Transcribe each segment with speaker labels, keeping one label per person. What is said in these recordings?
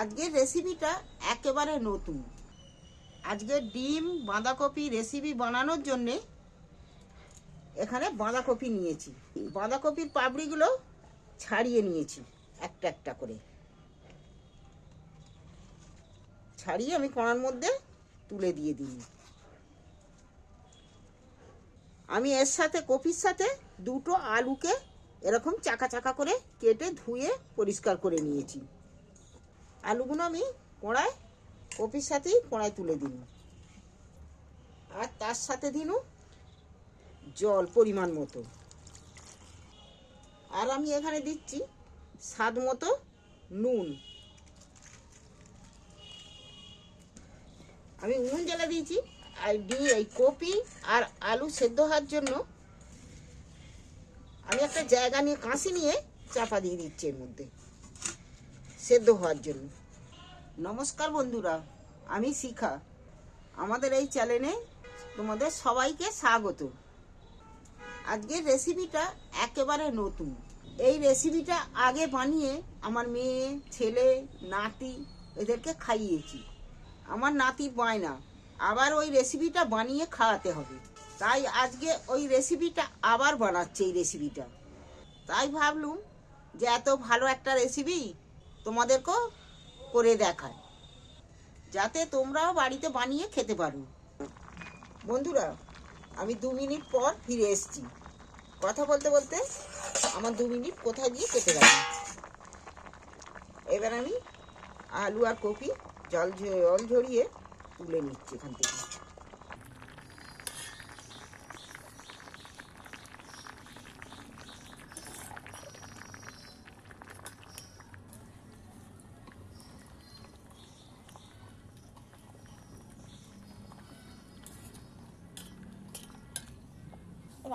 Speaker 1: আজকের রেসিপিটা একেবারে নতুন। আজকে ডিম, বাঁধাকপি রেসিপি বানানোর জন্যে এখানে বাঁধাকপি নিয়েছি। বাঁধাকপির পাপড়িগুলো ছাড়িয়ে নিয়েছি, একটা একটা করে। ছাড়িয়ে আমি কড়ার মধ্যে তুলে দিয়ে দিই। আমি এর সাথে, কপির সাথে দুটো আলুকে এরকম চাকা চাকা করে কেটে ধুয়ে পরিষ্কার করে নিয়েছি। আলুগুলো আমি কড়ায়, কপির সাথেই কড়ায় তুলে দিন আর তার সাথে দিন জল পরিমাণ মতো। আর আমি এখানে দিচ্ছি স্বাদ মতো নুন। আমি উনুন জ্বালা দিয়েছি, আর দিয়ে এই কপি আর আলু সেদ্ধ হওয়ার জন্য আমি একটা জায়গা নিয়ে, কাঁচি নিয়ে চাপা দিয়ে দিচ্ছি এর মধ্যে, সেদ্ধ হওয়ার জন্য। নমস্কার বন্ধুরা, আমি শিখা। আমাদের এই চ্যানেলে তোমাদের সবাইকে স্বাগত। আজকের রেসিপিটা একেবারে নতুন। এই রেসিপিটা আগে বানিয়ে আমার মেয়ে, ছেলে, নাতি এদেরকে খাইয়েছি। আমার নাতি বায়না আবার ওই রেসিপিটা বানিয়ে খাওয়াতে হবে। তাই আজকে ওই রেসিপিটা আবার বানাচ্ছে এই রেসিপিটা তাই ভাবলুম যে এত ভালো একটা রেসিপি তোমাদেরকেও করে দেখায়। যাতে তোমরাও বাড়িতে বানিয়ে খেতে পারো। বন্ধুরা, আমি দু মিনিট পর ফিরে এসছি। কথা বলতে বলতে আমার দু মিনিট কোথায় গিয়ে কেটে গেল? এবার আমি আলু আর কপি জল জল ঝরিয়ে তুলে নিচ্ছি এখান থেকে।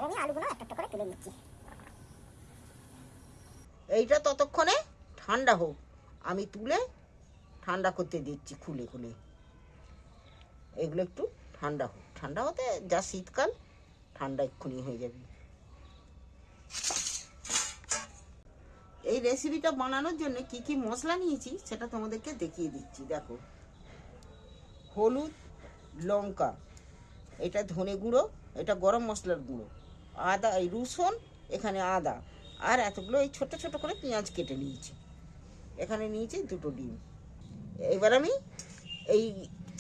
Speaker 2: আমি আলুগুলো একটা একটা করে তুলে নিচ্ছি।
Speaker 1: এইটা ততক্ষণে ঠান্ডা হোক। আমি তুলে ঠান্ডা করতে দিচ্ছি খুলে খুলে। এগুলো একটু ঠান্ডা হোক। ঠান্ডা হতে যা শীতকাল, ঠান্ডা এক্ষুনি হয়ে যাবে। এই রেসিপিটা বানানোর জন্য কি কি মশলা নিয়েছি সেটা তোমাদেরকে দেখিয়ে দিচ্ছি। দেখো, হলুদ, লঙ্কা, এটা ধনে গুঁড়ো, এটা গরম মশলার গুঁড়ো। আদা, এই রসুন, এখানে আদা। আর এতগুলো এই ছোট ছোট করে পেঁয়াজ কেটে নিয়েছি। এখানে নিয়েছি দুটো ডিম। এবার আমি এই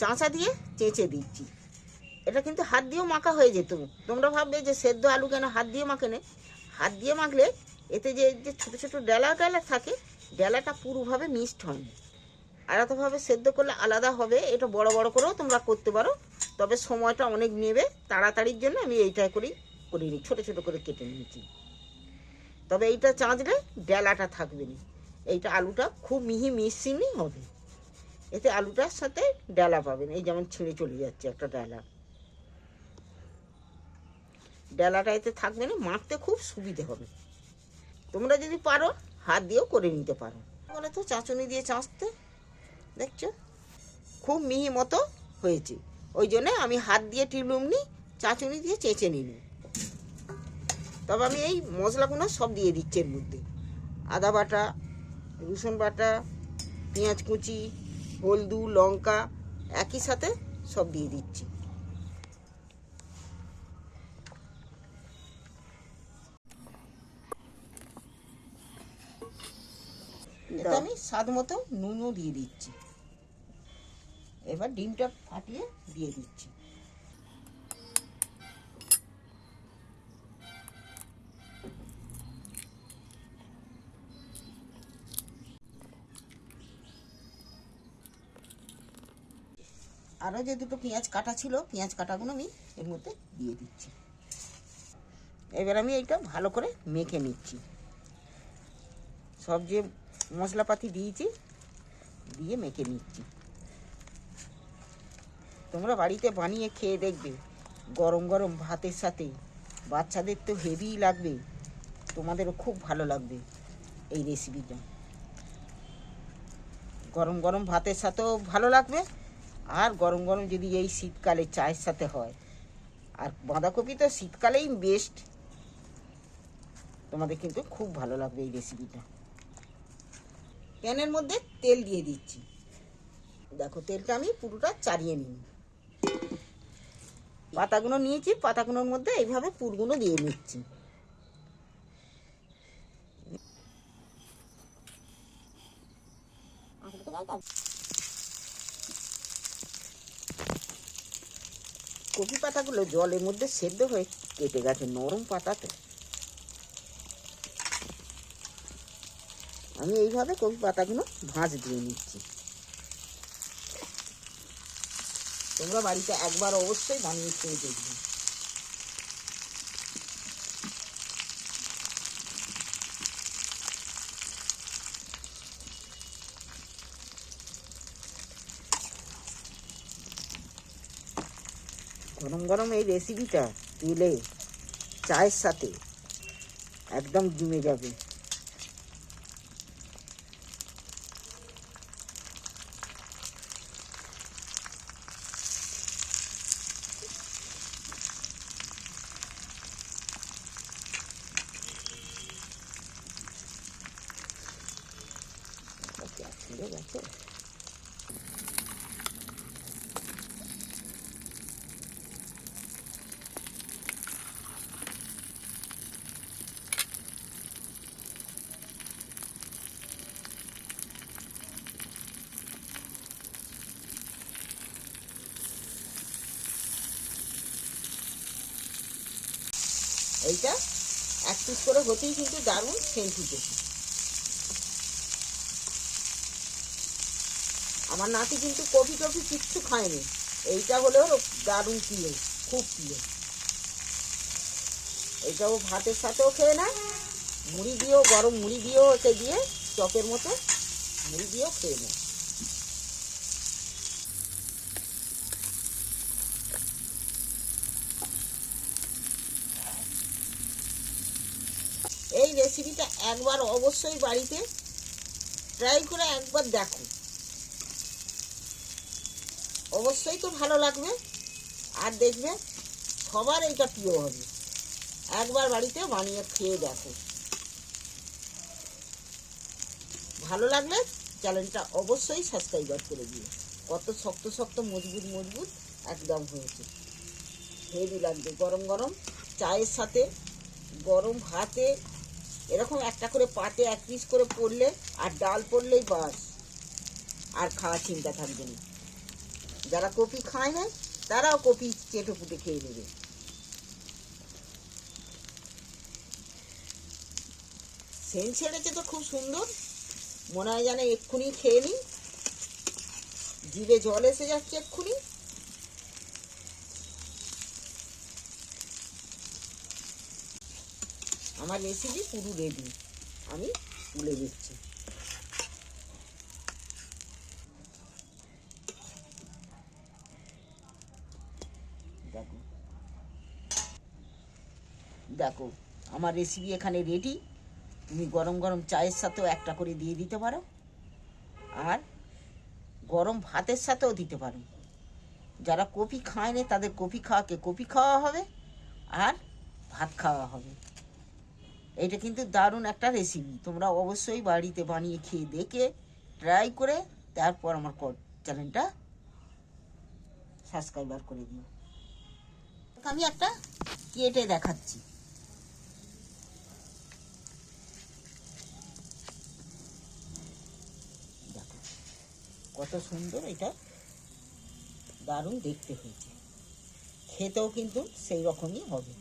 Speaker 1: চাঁচা দিয়ে চেঁচে দিচ্ছি। এটা কিন্তু হাত দিয়েও মাখা হয়ে যেত। তোমরা ভাববে যে সেদ্ধ আলু কেন হাত দিয়ে মাখেনে হাত দিয়ে মাখলে এতে যে যে ছোটো ছোটো ডেলা ডেলা থাকে, ডেলাটা পুরোভাবে মিক্সড হয় না আলাদাভাবে সেদ্ধ করলে আলাদা হবে, এটা বড় বড় করেও তোমরা করতে পারো। তবে সময়টা অনেক নেবে, তাড়াতাড়ির জন্য আমি এইটা করেই করে। নিই ছোটো ছোটো করে কেটে নিয়েছি। তবে এইটা চাঁচলে ডেলাটা থাকবে না। এইটা আলুটা খুব মিহি মিশিনি হবে। এতে আলুটার সাথে ডালা পাবেন। এই যেমন ছিঁড়ে চলে যাচ্ছে একটা ডালা। ডালাটা এতে থাকবে না মাখতে খুব সুবিধে হবে। তোমরা যদি পারো, হাত দিয়েও করে নিতে পারো। বলে তো চাঁচুনি দিয়ে চাঁচতে, দেখছ? খুব মিহি মতো হয়েছে। ওই জন্যে আমি হাত দিয়ে টিলুমনি, চাঁচুনি দিয়ে চেঁচে নিলাম। তবে আমি এই মশলাগুলো সব দিয়ে দিচ্ছি এর মধ্যে। আদা বাটা রসুন বাটা পেঁয়াজ কুচি হলদু লঙ্কা একই সাথে সব দিয়ে দিচ্ছি। এতে আমি স্বাদ মতো নুনও দিয়ে দিচ্ছি। এবার ডিমটা ফাটিয়ে দিয়ে দিচ্ছি। আরও যে দুটো পেঁয়াজ কাটা ছিল, পেঁয়াজ কাটাগুলো আমি এর মধ্যে দিয়ে দিচ্ছি। এবার আমি এইটা ভালো করে মেখে নিচ্ছি। সব যে মশলাপাতি দিয়েছি, দিয়ে মেখে নিচ্ছি। তোমরা বাড়িতে বানিয়ে খেয়ে দেখবে, গরম গরম ভাতের সাথে। বাচ্চাদের তো হেভি লাগবে, তোমাদেরও খুব ভালো লাগবে এই রেসিপিটা গরম গরম ভাতের সাথেও ভালো লাগবে আর গরম গরম যদি এই শীতকালে চায়ের সাথে হয়। আর বাঁধাকপি তো শীতকালেই বেস্ট তোমাদের কিন্তু খুব ভালো লাগবে এই রেসিপিটা প্যানের মধ্যে তেল দিয়ে দিচ্ছি। দেখো, তেলটা আমি পুরোটা চারিয়ে নিই। পাতাগুলো নিয়েছি, পাতাগুলোর মধ্যে এইভাবে পুরগুলো দিয়ে নিচ্ছি।
Speaker 2: আর দিকে যাই তাই
Speaker 1: কপি পাতাগুলো জলের মধ্যে সেদ্ধ হয়ে কেটে গেছে নরম পাতাতে। আমি এইভাবে কপি পাতাগুলো ভাঁজ দিয়ে নিচ্ছি। তোমরা বাড়িতে একবার অবশ্যই বানিয়ে খেয়ে দেখবে। গরম গরম এই রেসিপিটা তেলে চায়ের সাথে একদম জমে যাবে। গ্যাস ছিঁড়ে এইটা এক পিস করে হতেই কিন্তু দারুণ সেন্ট উঠেছে আমার নাতি কিন্তু কফি টফি কিচ্ছু খায়নি। এইটা হলেও দারুণ প্রিয়, খুব প্রিয়। ও ভাতের সাথেও খেয়ে নেয়, মুড়ি দিয়েও, গরম মুড়ি দিয়েও ওকে দিয়ে চপের মতো মুড়ি দিয়েও খেয়ে নেয় এই রেসিপিটা একবার অবশ্যই বাড়িতে ট্রাই করে একবার দেখো। অবশ্যই তো ভালো লাগবে। আর দেখবে সবার এইটা প্রিয় হবে। একবার বাড়িতে বানিয়ে খেয়ে দেখো। ভালো লাগলে চ্যানেলটা অবশ্যই সাবস্ক্রাইবার করে দিও। কত শক্ত শক্ত মজবুত মজবুত একদম হয়েছে। হেভি লাগবে। গরম গরম চায়ের সাথে, গরম ভাতে এরকম একটা করে পাতে এক পিস করে পড়লে আর ডাল পড়লেই বাস। আর খাওয়ার চিন্তা থাকবে না। যারা কপি খায় না, তারাও কপি চেটে পুটে খেয়ে নেবে। সেন ছেড়েছে তো খুব সুন্দর। মনে হয় যেন এক্ষুনি খেয়ে নিই। জিভে জল এসে যাচ্ছে এক্ষুনি। আমার রেসিপি পুরো রেডি আমি তুলে দিচ্ছি। দেখো। দেখো, আমার রেসিপি এখানে রেডি তুমি গরম গরম চায়ের সাথেও একটা করে দিয়ে দিতে পারো। আর গরম ভাতের সাথেও দিতে পারো। যারা কপি খায় না তাদের কপি খাওয়াকে কপি খাওয়া হবে। আর ভাত খাওয়া হবে। এটা কিন্তু দারুণ একটা রেসিপি তোমরা অবশ্যই বাড়িতে বানিয়ে খেয়ে দেখে ট্রাই করে তারপর আমার চ্যানেলটা সাবস্ক্রাইবার করে দিও। আমি একটা কেটে দেখাচ্ছি। দেখো, কত সুন্দর এটা দারুণ দেখতে হয়েছে। খেতেও কিন্তু সেই রকমই হবে।